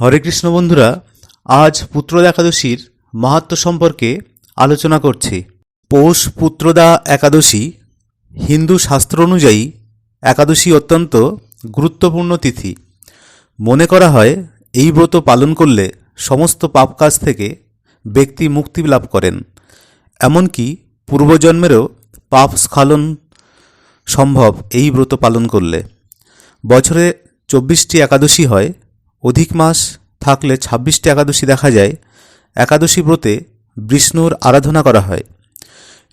হরে কৃষ্ণ বন্ধুরা, আজ পুত্রদা একাদশীর মাহাত্ম সম্পর্কে আলোচনা করছি। পৌষ পুত্রদা একাদশী হিন্দু শাস্ত্র অনুযায়ী একাদশী অত্যন্ত গুরুত্বপূর্ণ তিথি। মনে করা হয়, এই ব্রত পালন করলে সমস্ত পাপ কাজ থেকে ব্যক্তি মুক্তি লাভ করেন। এমনকি পূর্বজন্মেরও পাপ স্খলন সম্ভব এই ব্রত পালন করলে। বছরে চব্বিশটি একাদশী হয় অধিক মাস থাকলে ছাব্বিশটি একাদশী দেখা যায়। একাদশী ব্রতে বিষ্ণুর আরাধনা করা হয়।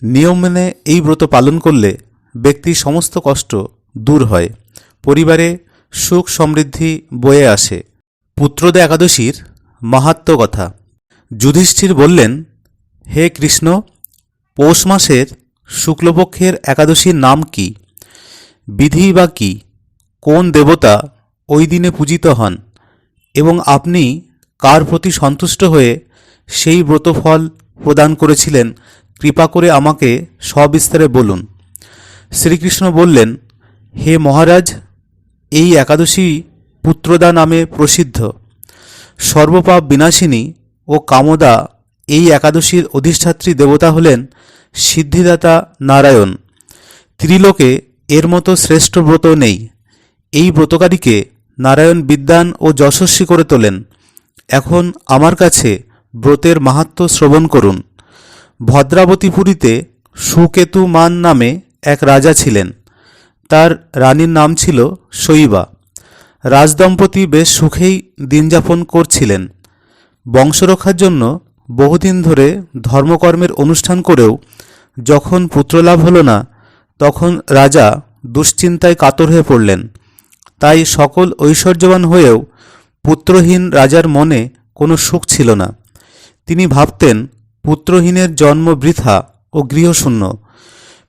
নিয়ম মেনে এই ব্রত পালন করলে ব্যক্তির সমস্ত কষ্ট দূর হয়। পরিবারে সুখ সমৃদ্ধি বয়ে আসে। পুত্রদা একাদশীর মাহাত্ম কথা। যুধিষ্ঠির বললেন, হে কৃষ্ণ, পৌষ মাসের শুক্লপক্ষের একাদশীর নাম কি? বিধি বা কি? কোন দেবতা ওই দিনে পূজিত হন? এবং আপনি কার প্রতি সন্তুষ্ট হয়ে সেই ব্রতফল প্রদান করেছিলেন, কৃপা করে আমাকে সবিস্তারে বলুন। শ্রীকৃষ্ণ বললেন, হে মহারাজ, এই একাদশী পুত্রদা নামে প্রসিদ্ধ। সর্বপাপ বিনাশিনী ও কামদা এই একাদশীর অধিষ্ঠাত্রী দেবতা হলেন সিদ্ধিদাতা নারায়ণ। ত্রিলোকে এর মতো শ্রেষ্ঠ ব্রত নেই। এই ব্রতকারীকে নারায়ণ বিদ্যান ও যশস্বী করে তোলেন। এখন আমার কাছে ব্রতের মাহাত্ম শ্রবণ করুন। ভদ্রাবতীপুরীতে সুকেতু মান নামে এক রাজা ছিলেন। তার রানীর নাম ছিল শৈবা। রাজদম্পতি বেশ সুখেই দিনযাপন করছিলেন। বংশরক্ষার জন্য বহুদিন ধরে ধর্মকর্মের অনুষ্ঠান করেও যখন পুত্রলাভ হল না, তখন রাজা দুশ্চিন্তায় কাতর হয়ে পড়লেন। তাই সকল ঐশ্বর্যবান হয়েও পুত্রহীন রাজার মনে কোনো সুখ ছিল না। তিনি ভাবতেন, পুত্রহীনের জন্ম বৃথা ও গৃহশূন্য।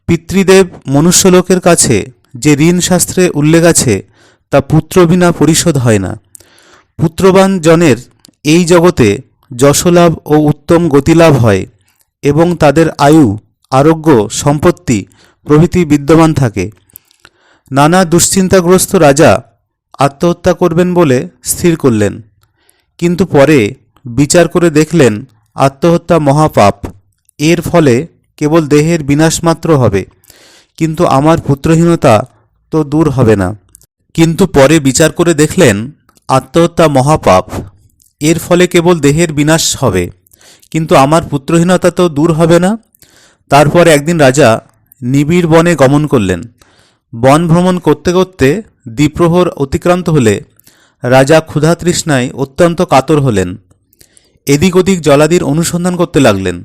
পিতৃদেব মনুষ্যলোকের কাছে যে ঋণ শাস্ত্রে উল্লেখ আছে, তা পুত্র বিনা পরিশোধ হয় না। পুত্রবান জনের এই জগতে যশলাভ ও উত্তম গতিলাভ হয় এবং তাদের আয়ু, আরোগ্য, সম্পত্তি প্রভৃতি বিদ্যমান থাকে। নানা দুশ্চিন্তাগ্রস্ত রাজা আত্মহত্যা করবেন বলে স্থির করলেন। কিন্তু পরে বিচার করে দেখলেন আত্মহত্যা মহাপাপ। এর ফলে কেবল দেহের বিনাশ মাত্র হবে, কিন্তু আমার পুত্রহীনতা তো দূর হবে না। কিন্তু পরে বিচার করে দেখলেন আত্মহত্যা মহাপাপ। এর ফলে কেবল দেহের বিনাশ হবে, কিন্তু আমার পুত্রহীনতা তো দূর হবে না। তারপর একদিন রাজা নিবিড় বনে গমন করলেন। বন ভ্রমণ করতে করতে দ্বিপ্রহর অতিক্রান্ত হলে রাজা ক্ষুধা তৃষ্ণায় অত্যন্ত কাতর হলেন। এদিক ওদিক জলাদির অনুসন্ধান করতে লাগলেন।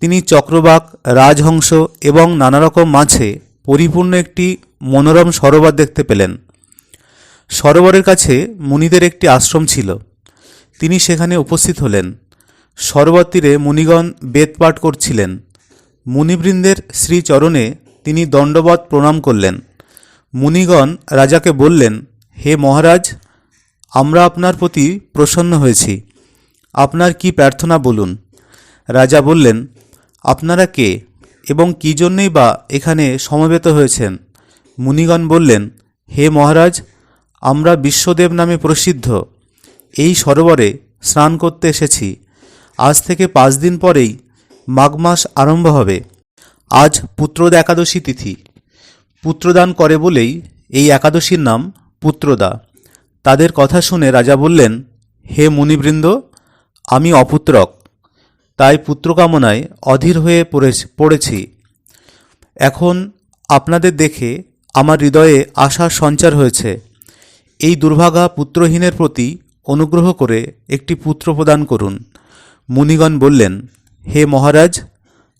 তিনি চক্রবাক, রাজহংস এবং নানা রকম মাছে পরিপূর্ণ একটি মনোরম সরোবর দেখতে পেলেন। সরোবরের কাছে মুনিদের একটি আশ্রম ছিল। তিনি সেখানে উপস্থিত হলেন। সরোবর তীরে মুনিগণ বেদ পাঠ করছিলেন। মুনিবৃন্দের শ্রীচরণে তিনি দণ্ডবত প্রণাম করলেন। মুনিগণ রাজাকে বললেন, হে মহারাজ, আমরা আপনার প্রতি প্রসন্ন হয়েছি। আপনার কি প্রার্থনা বলুন? রাজা বললেন, আপনারা কে এবং কী জন্যই বা এখানে সমবেত হয়েছেন? মুনিগণ বললেন, হে মহারাজ, আমরা বিশ্বদেব নামে প্রসিদ্ধ। এই সরোবরে স্নান করতে এসেছি। আজ থেকে পাঁচ দিন পরেই মাঘ মাস আরম্ভ হবে। আজ পুত্রদা একাদশী তিথি। পুত্রদান করে বলেই এই একাদশীর নাম পুত্রদা। তাদের কথা শুনে রাজা বললেন, হে মুনিবৃন্দ, আমি অপুত্রক। তাই পুত্রকামনায় অধীর হয়ে পড়ে পড়েছি। এখন আপনাদের দেখে আমার হৃদয়ে আশার সঞ্চার হয়েছে। এই দুর্ভাগা পুত্রহীনের প্রতি অনুগ্রহ করে একটি পুত্র প্রদান করুন। মুনিগণ বললেন, হে মহারাজ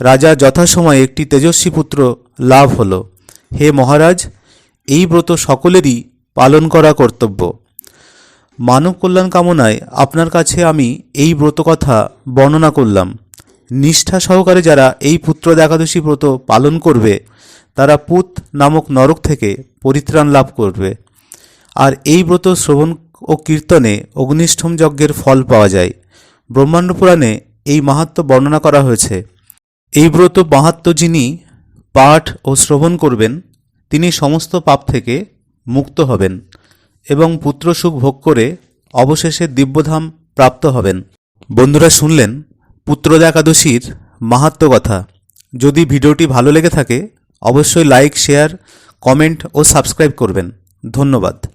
রাজা যথাসময়ে একটি তেজস্বী পুত্র লাভ হল। হে মহারাজ, এই ব্রত সকলেরই পালন করা কর্তব্য। মানব কল্যাণ কামনায় আপনার কাছে আমি এই ব্রত কথা বর্ণনা করলাম। নিষ্ঠা সহকারে যারা এই পুত্র একাদশী ব্রত পালন করবে, তারা পুত নামক নরক থেকে পরিত্রাণ লাভ করবে। আর এই ব্রত শ্রবণ ও কীর্তনে অগ্নিষ্ঠম যজ্ঞের ফল পাওয়া যায়। ব্রহ্মাণ্ড পুরাণে এই মাহাত্ম বর্ণনা করা হয়েছে। এই ব্রত মাহাত্ম যিনি পাঠ ও শ্রবণ করবেন, তিনি সমস্ত পাপ থেকে মুক্ত হবেন এবং পুত্র সুখ ভোগ করে অবশেষে দিব্যধাম প্রাপ্ত হবেন। বন্ধুরা শুনলেন পুত্রদা একাদশীর মাহাত্ম কথা। যদি ভিডিওটি ভালো লেগে থাকে, অবশ্যই লাইক, শেয়ার, কমেন্ট ও সাবস্ক্রাইব করবেন। ধন্যবাদ।